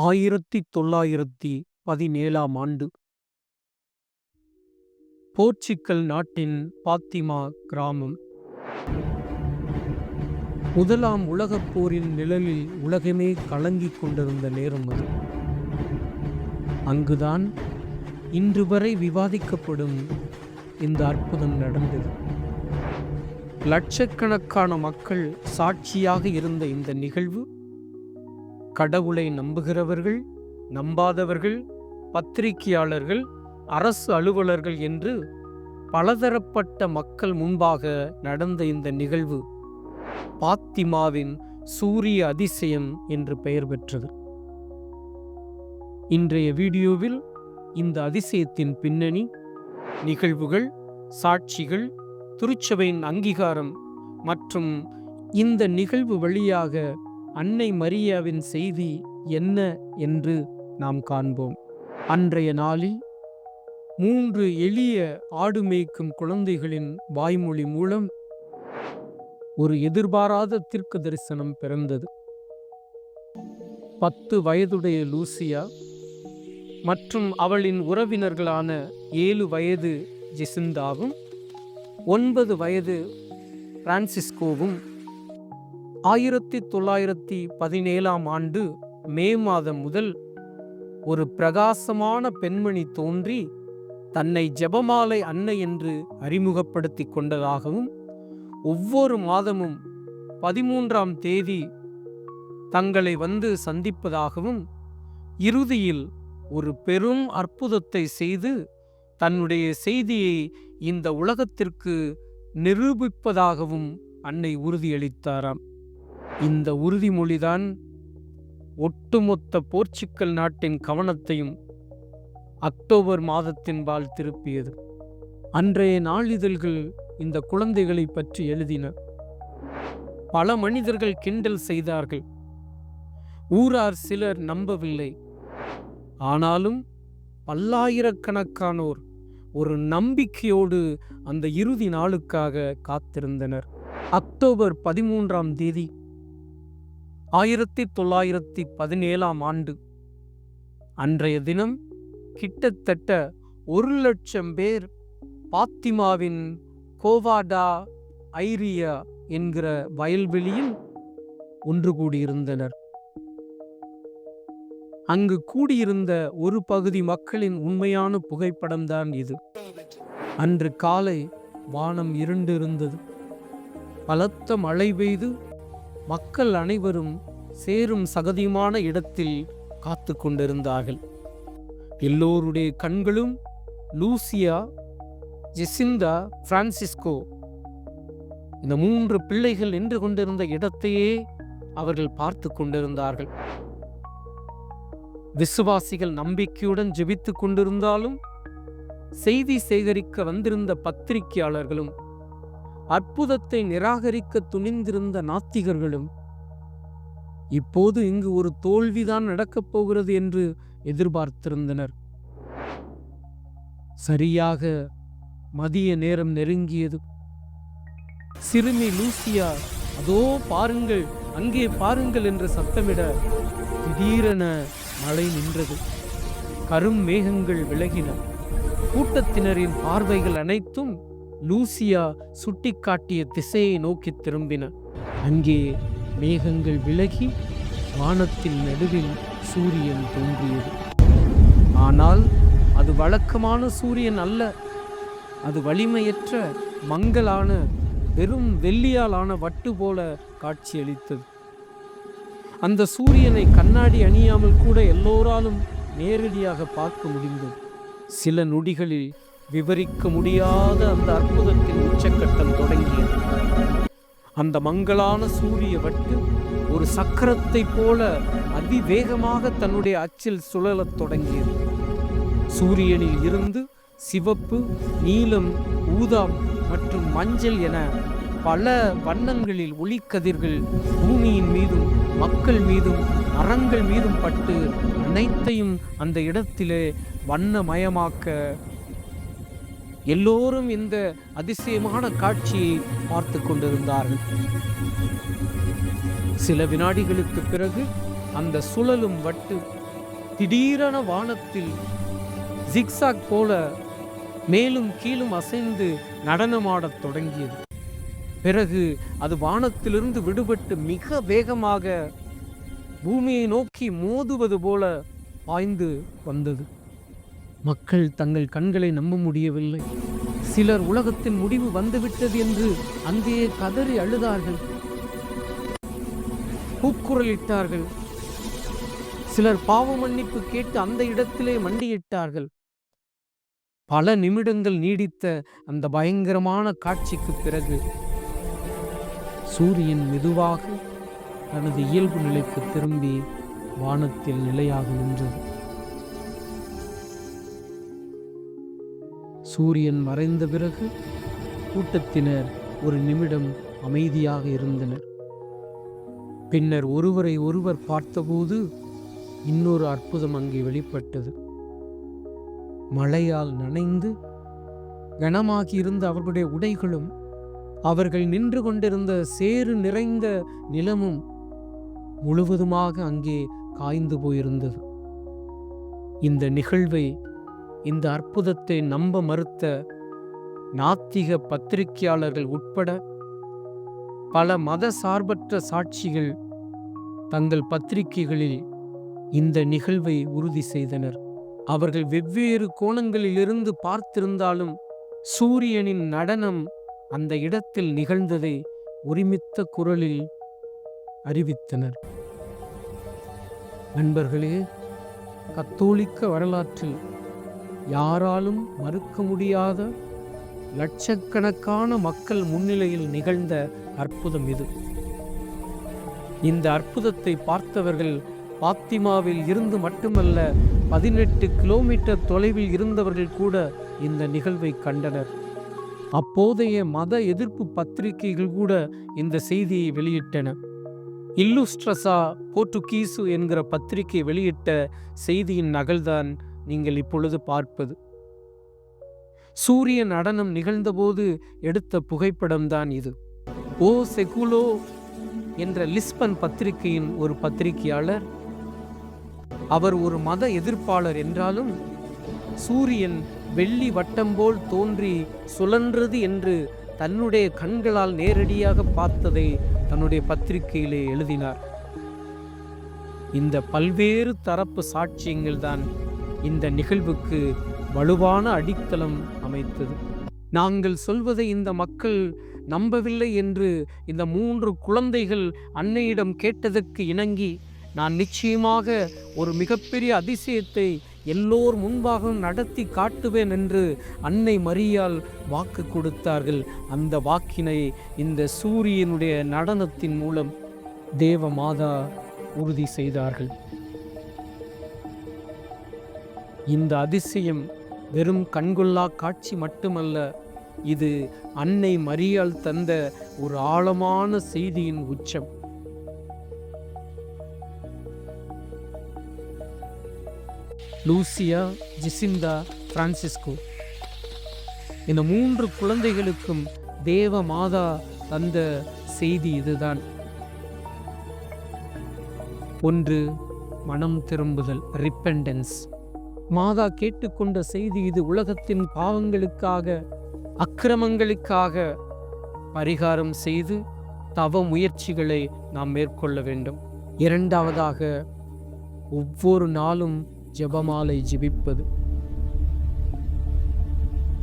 ஆயிரத்தி தொள்ளாயிரத்தி பதினேழாம் ஆண்டு. போர்ச்சுக்கல் நாட்டின் பாத்திமா கிராமம். முதலாம் உலகப் போரின் நிழலில் உலகமே கலங்கிக் கொண்டிருந்த நேரம் அது. அங்குதான் இன்று வரை விவாதிக்கப்படும் இந்த அற்புதம் நடந்தது. லட்சக்கணக்கான மக்கள் சாட்சியாக இருந்த இந்த நிகழ்வு கடவுளை நம்புகிறவர்கள் நம்பாதவர்கள் பத்திரிகையாளர்கள் அரசு அலுவலர்கள் என்று பலதரப்பட்ட மக்கள் முன்பாக நடந்த இந்த நிகழ்வு பாத்திமாவின் சூரிய அதிசயம் என்று பெயர் பெற்றது. இன்றைய வீடியோவில் இந்த அதிசயத்தின் பின்னணி நிகழ்வுகள் சாட்சிகள் திருச்சபையின் அங்கீகாரம் மற்றும் இந்த நிகழ்வு வழியாக அன்னை மரியாவின் செய்தி என்ன என்று நாம் காண்போம். அன்றைய நாளில் மூன்று எளிய ஆடு மேய்க்கும் குழந்தைகளின் வாய்மொழி மூலம் ஒரு எதிர்பாராத தீர்க்க தரிசனம் பிறந்தது. பத்து வயதுடைய லூசியா மற்றும் அவளின் உறவினர்களான ஏழு வயது ஜெசிந்தாவும் ஒன்பது வயது பிரான்சிஸ்கோவும் ஆயிரத்தி தொள்ளாயிரத்தி பதினேழாம் ஆண்டு மே மாதம் முதல் ஒரு பிரகாசமான பெண்மணி தோன்றி தன்னை ஜெபமாலை அன்னை என்று அறிமுகப்படுத்தி கொண்டதாகவும் ஒவ்வொரு மாதமும் பதிமூன்றாம் தேதி தங்களை வந்து சந்திப்பதாகவும் இறுதியில் ஒரு பெரும் அற்புதத்தை செய்து தன்னுடைய செய்தியை இந்த உலகத்திற்கு நிரூபிப்பதாகவும் அன்னை உறுதியளித்தாராம். இந்த உறுதிமொழிதான் ஒட்டுமொத்த போர்ச்சுக்கல் நாட்டின் கவனத்தையும் அக்டோபர் மாதத்தின்பால் திருப்பியது. அன்றைய நாளிதழ்கள் இந்த குழந்தைகளை பற்றி எழுதின. பல மனிதர்கள் கிண்டல் செய்தார்கள். ஊரார் சிலர் நம்பவில்லை. ஆனாலும் பல்லாயிரக்கணக்கானோர் ஒரு நம்பிக்கையோடு அந்த இறுதி நாளுக்காக காத்திருந்தனர். அக்டோபர் பதிமூன்றாம் தேதி ஆயிரத்தி தொள்ளாயிரத்தி பதினேழாம் ஆண்டு. அன்றைய தினம் கிட்டத்தட்ட ஒரு லட்சம் பேர் பாத்திமாவின் கோவாடா ஐரியா என்கிற வயல்வெளியில் ஒன்று கூடியிருந்தனர். அங்கு கூடியிருந்த ஒரு பகுதி மக்களின் உண்மையான புகைப்படம்தான் இது. அன்று காலை வானம் இருண்டு இருந்தது பலத்த மழை பெய்து மக்கள் அனைவரும் சேரும் சகதியுமான இடத்தில் காத்து கொண்டிருந்தார்கள். எல்லோருடைய கண்களும் லூசியா ஜெசிந்தா பிரான்சிஸ்கோ இந்த மூன்று பிள்ளைகள் நின்று கொண்டிருந்த இடத்தையே அவர்கள் பார்த்து கொண்டிருந்தார்கள். விசுவாசிகள் நம்பிக்கையுடன் ஜெபித்துக் கொண்டிருந்தாலும் செய்தி சேகரிக்க வந்திருந்த பத்திரிகையாளர்களும் அற்புதத்தை நிராகரிக்க துணிந்திருந்த நாத்திகர்களும் இப்போது இங்கு ஒரு தோல்விதான் நடக்கப் போகிறது என்று எதிர்பார்த்திருந்தனர். சரியாக மதிய நேரம் நெருங்கியது. சிறுமி லூசியா அதோ பாருங்கள் அங்கே பாருங்கள் என்று சத்தமிட திடீரென மழை நின்றது. கரும் மேகங்கள் விலகின. கூட்டத்தினரின் பார்வைகள் அனைத்தும் லூசியா சுட்டிக்காட்டிய திசையை நோக்கி திரும்பின. அங்கே மேகங்கள் விலகி வானத்தின் நடுவில் சூரியன் தோன்றியது. ஆனால் அது வழக்கமான சூரியன் அல்ல. அது வலிமையற்ற மங்கலான வெறும் வெள்ளியாலான வட்டு போல காட்சியளித்தது. அந்த சூரியனை கண்ணாடி அணியாமல் கூட எல்லோராலும் நேரடியாக பார்க்க முடிந்தது. சில நொடிகளில் விவரிக்க முடியாத அந்த அற்புதத்தின் உச்சக்கட்டம் தொடங்கியது. அந்த மங்களான சூரிய வட்டு ஒரு சக்கரத்தைப் போல அதிவேகமாக தன்னுடைய அச்சில் சுழலத் தொடங்கியது. சூரியனில் இருந்து சிவப்பு நீலம் ஊதாம் மற்றும் மஞ்சள் என பல வண்ணங்களில் ஒளிக்கதிர்கள் பூமியின் மீதும் மக்கள் மீதும் மரங்கள் மீதும் பட்டு அனைத்தையும் அந்த இடத்திலே வண்ணமயமாக்க எல்லோரும் இந்த அதிசயமான காட்சியை பார்த்து கொண்டிருந்தார்கள். சில வினாடிகளுக்கு பிறகு அந்த சுழலும் வட்டு திடீரென வானத்தில் ஜிக்ஸாக் போல மேலும் கீழும் அசைந்து நடனமாடத் தொடங்கியது. பிறகு அது வானத்திலிருந்து விடுபட்டு மிக வேகமாக பூமியை நோக்கி மோதுவது போல பாய்ந்து வந்தது. மக்கள் தங்கள் கண்களை நம்ப முடியவில்லை சிலர் உலகத்தின் முடிவு வந்துவிட்டது என்று அங்கேயே கதறி அழுதார்கள். கூக்குரலிட்டார்கள். சிலர் பாவ மன்னிப்பு கேட்டு அந்த இடத்திலே மண்டியிட்டார்கள். பல நிமிடங்கள் நீடித்த அந்த பயங்கரமான காட்சிக்கு பிறகு சூரியன் மெதுவாக தனது இயல்பு நிலைக்கு திரும்பி வானத்தில் நிலையாக நின்றது. சூரியன் மறைந்த பிறகு கூட்டத்தினர் ஒரு நிமிடம் அமைதியாக இருந்தனர். பின்னர் ஒருவரை ஒருவர் பார்த்தபோது இன்னொரு அற்புதம் அங்கே வெளிப்பட்டது. மழையால் நனைந்து கனமாகியிருந்த அவர்களுடைய உடைகளும் அவர்கள் நின்று கொண்டிருந்த சேறு நிறைந்த நிலமும் முழுவதுமாக அங்கே காய்ந்து போயிருந்தது. இந்த நிகழ்வை இந்த அற்புதத்தை நம்ப மறுத்த நாத்திக பத்திரிகையாளர்கள் உட்பட பல மத சார்பற்ற சாட்சிகள் தங்கள் பத்திரிகைகளில் இந்த நிகழ்வை உறுதி செய்தனர். அவர்கள் வெவ்வேறு கோணங்களிலிருந்து பார்த்திருந்தாலும் சூரியனின் நடனம் அந்த இடத்தில் நிகழ்ந்ததை ஒருமித்த குரலில் அறிவித்தனர். நண்பர்களே கத்தோலிக்க வரலாற்றில் யாராலும் மறுக்க முடியாத லட்சக்கணக்கான மக்கள் முன்னிலையில் நிகழ்ந்த அற்புதம் இது. இந்த அற்புதத்தை பார்த்தவர்கள் பாத்திமாவில் இருந்து மட்டுமல்ல பதினெட்டு கிலோமீட்டர் தொலைவில் இருந்தவர்கள் கூட இந்த நிகழ்வை கண்டனர். அப்போதைய மத எதிர்ப்பு பத்திரிகைகள் கூட இந்த செய்தியை வெளியிட்டன. இல்லுஸ்ட்ரஸா போர்ட்டுகீசு என்கிற பத்திரிகை வெளியிட்ட செய்தியின் நகல்தான் நீங்கள் இப்பொழுது பார்ப்பது. சூரிய நடனம் நிகழ்ந்தபோது எடுத்த புகைப்படம்தான் இது. ஓ செகுலோ என்ற லிஸ்பன் பத்திரிகையின் ஒரு பத்திரிகையாளர் அவர் ஒரு மத எதிர்ப்பாளர் என்றாலும் சூரியன் வெள்ளி வட்டம் போல் தோன்றி சுழன்றது என்று தன்னுடைய கண்களால் நேரடியாக பார்த்ததை தன்னுடைய பத்திரிகையிலே எழுதினார். இந்த பல்வேறு தரப்பு சாட்சியங்கள் தான் இந்த நிகழ்வுக்கு வலுவான அடித்தளம் அமைத்தது. நாங்கள் சொல்வதை இந்த மக்கள் நம்பவில்லை என்று இந்த மூன்று குழந்தைகள் அன்னையிடம் கேட்டதற்கு இணங்கி நான் நிச்சயமாக ஒரு மிகப்பெரிய அதிசயத்தை எல்லோர் முன்பாகவும் நடத்தி காட்டுவேன் என்று அன்னை மரியால் வாக்கு கொடுத்தார்கள். அந்த வாக்கினை இந்த சூரியனுடைய நடனத்தின் மூலம் தேவ மாதா உறுதி செய்தார்கள். இந்த அதிசயம் வெறும் கண்கொள்ளா காட்சி மட்டுமல்ல இது அன்னை மரியால் தந்த ஒரு ஆழமான செய்தியின் உச்சம். Lucia Jacinta Francisco. இந்த மூன்று குழந்தைகளுக்கும் தேவ மாதா தந்த செய்தி இதுதான். ஒன்று மனம் திரும்புதல் ரிப்பெண்டன்ஸ் மாதா கேட்டுக்கொண்ட செய்தி இது உலகத்தின் பாவங்களுக்காக அக்கிரமங்களுக்காக பரிகாரம் செய்து தவ முயற்சிகளை நாம் மேற்கொள்ள வேண்டும். இரண்டாவதாக ஒவ்வொரு நாளும் ஜெபமாலை ஜெபிப்பது.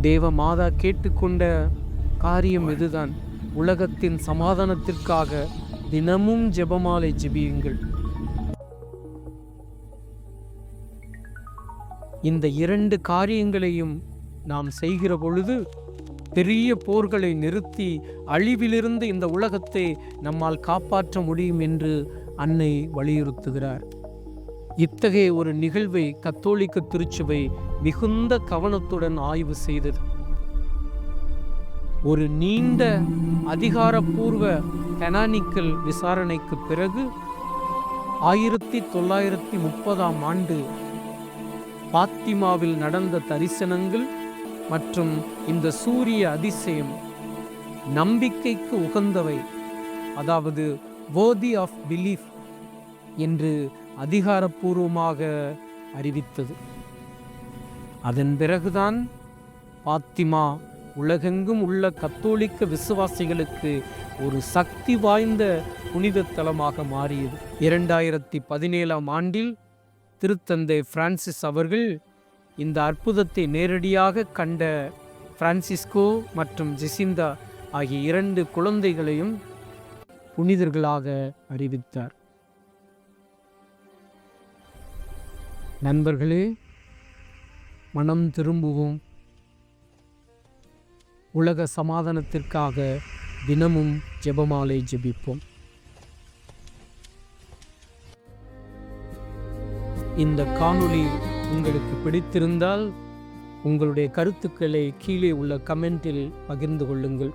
தேவ மாதா கேட்டுக்கொண்ட காரியம் இதுதான். உலகத்தின் சமாதானத்திற்காக தினமும் ஜெபமாலை ஜெபியுங்கள். இந்த இரண்டு காரியங்களையும் நாம் செய்கிற பொழுது பெரிய போர்களை நிறுத்தி அழிவிலிருந்து இந்த உலகத்தை நம்மால் காப்பாற்ற முடியும் என்று அன்னை வலியுறுத்துகிறார். இத்தகைய ஒரு நிகழ்வை கத்தோலிக்க திருச்சபை மிகுந்த கவனத்துடன் ஆய்வு செய்தது. ஒரு நீண்ட அதிகாரப்பூர்வ கனானிக்கல் விசாரணைக்கு பிறகு ஆயிரத்தி தொள்ளாயிரத்தி முப்பதாம் ஆண்டு பாத்திமாவில் நடந்த தரிசனங்கள் மற்றும் இந்த சூரிய அதிசயம் நம்பிக்கைக்கு உகந்தவை அதாவது worthy ஆஃப் பிலீஃப் என்று அதிகாரப்பூர்வமாக அறிவித்தது. அதன் பிறகுதான் பாத்திமா உலகெங்கும் உள்ள கத்தோலிக்க விசுவாசிகளுக்கு ஒரு சக்தி வாய்ந்த புனித தலமாக மாறியது. இரண்டாயிரத்தி பதினேழாம் ஆண்டில் திருத்தந்தை பிரான்சிஸ் அவர்கள் இந்த அற்புதத்தை நேரடியாக கண்ட பிரான்சிஸ்கோ மற்றும் ஜெசிந்தா ஆகிய இரண்டு குழந்தைகளையும் புனிதர்களாக அறிவித்தார். நண்பர்களே மனம் திரும்புவோம். உலக சமாதானத்திற்காக தினமும் ஜெபமாலை ஜெபிப்போம். இந்த காணொளி உங்களுக்கு பிடித்திருந்தால் உங்களுடைய கருத்துக்களை கீழே உள்ள கமெண்டில் பகிர்ந்து கொள்ளுங்கள்.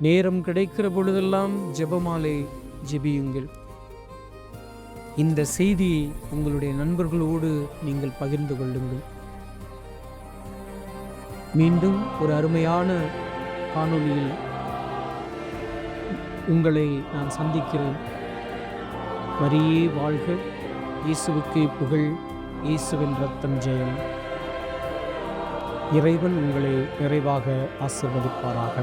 நேரம் கிடைக்கிற பொழுதெல்லாம் ஜெபமாலை ஜெபியுங்கள். இந்த செய்தியை உங்களுடைய நண்பர்களோடு நீங்கள் பகிர்ந்து கொள்ளுங்கள். மீண்டும் ஒரு அருமையான காணொளியில் உங்களை நான் சந்திக்கிறேன். மரியே வாழ்க. இயேசுவுக்கு புகழ் இயேசுவின் ரத்தம் ஜெயம். இறைவன் உங்களை நிறைவாக ஆசிர்வதிப்பாராக.